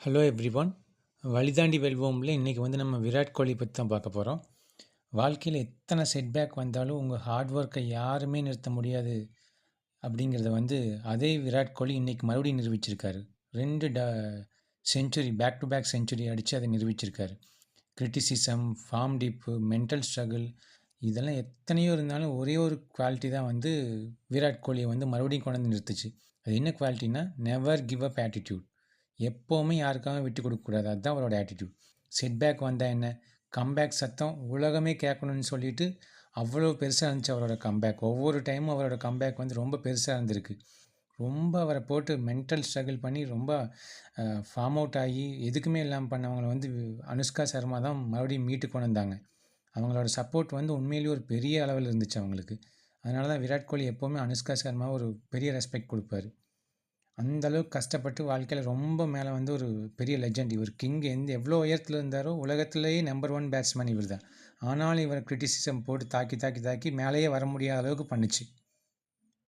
Hello everyone வழிதாண்டி வெல்வோம்ல. இன்றைக்கி வந்து நம்ம விராட் கோலி பற்றி தான் பார்க்க போகிறோம் வாழ்க்கையில் எத்தனை செட்பேக் வந்தாலும் உங்கள் ஹார்ட் ஒர்க்கை யாருமே நிறுத்த முடியாது அப்படிங்கிறத வந்து அதே விராட் கோலி இன்றைக்கி மறுபடியும் நிரூபிச்சிருக்காரு. ரெண்டு ட century back to back century அடித்து அதை நிரூபிச்சிருக்காரு. Criticism form dip mental struggle இதெல்லாம் எத்தனையோ இருந்தாலும் ஒரே ஒரு குவாலிட்டி தான் வந்து விராட் கோலியை வந்து மறுபடியும் கொண்டு வந்து நிறுத்துச்சு. அது என்ன குவாலிட்டினா நெவர் கிவ் அப் ஆட்டிடியூட் எப்போவுமே யாருக்காகவும் விட்டு கொடுக்கக்கூடாது அதுதான் அவரோட ஆட்டிடியூட் செட்பேக் வந்தால் என்ன? கம்பேக் சத்தம் உலகமே கேட்கணும்னு சொல்லிட்டு அவ்வளோ பெருசாக இருந்துச்சு அவரோட கம்பேக் ஒவ்வொரு டைமும் அவரோட கம்பேக் வந்து ரொம்ப பெருசாக இருந்திருக்கு. ரொம்ப அவரை போட்டு மென்டல் ஸ்ட்ரகிள் பண்ணி ரொம்ப ஃபார்ம் அவுட் ஆகி எதுக்குமே இல்லாமல் பண்ணவங்களை வந்து அனுஷ்கா சர்மா தான் மறுபடியும் மீட்டு கொண்டு வந்தாங்க. அவங்களோட சப்போர்ட் வந்து உண்மையிலேயே ஒரு பெரிய அளவில் இருந்துச்சு அவங்களுக்கு. அதனால தான் விராட் கோலி எப்போவுமே அனுஷ்கா சர்மா ஒரு பெரிய ரெஸ்பெக்ட் கொடுப்பாரு. அந்தளவுக்கு கஷ்டப்பட்டு வாழ்க்கையில் ரொம்ப மேலே வந்து ஒரு பெரிய லெஜண்ட் இவர் கிங் எந்த எவ்வளோ உயரத்தில் இருந்தாரோ உலகத்திலேயே நம்பர் ஒன் பேட்ஸ்மேன் இவர் தான் ஆனாலும் இவர் கிரிட்டிசிசம் போட்டு தாக்கி தாக்கி தாக்கி மேலேயே வர முடியாத அளவுக்கு பண்ணுச்சு.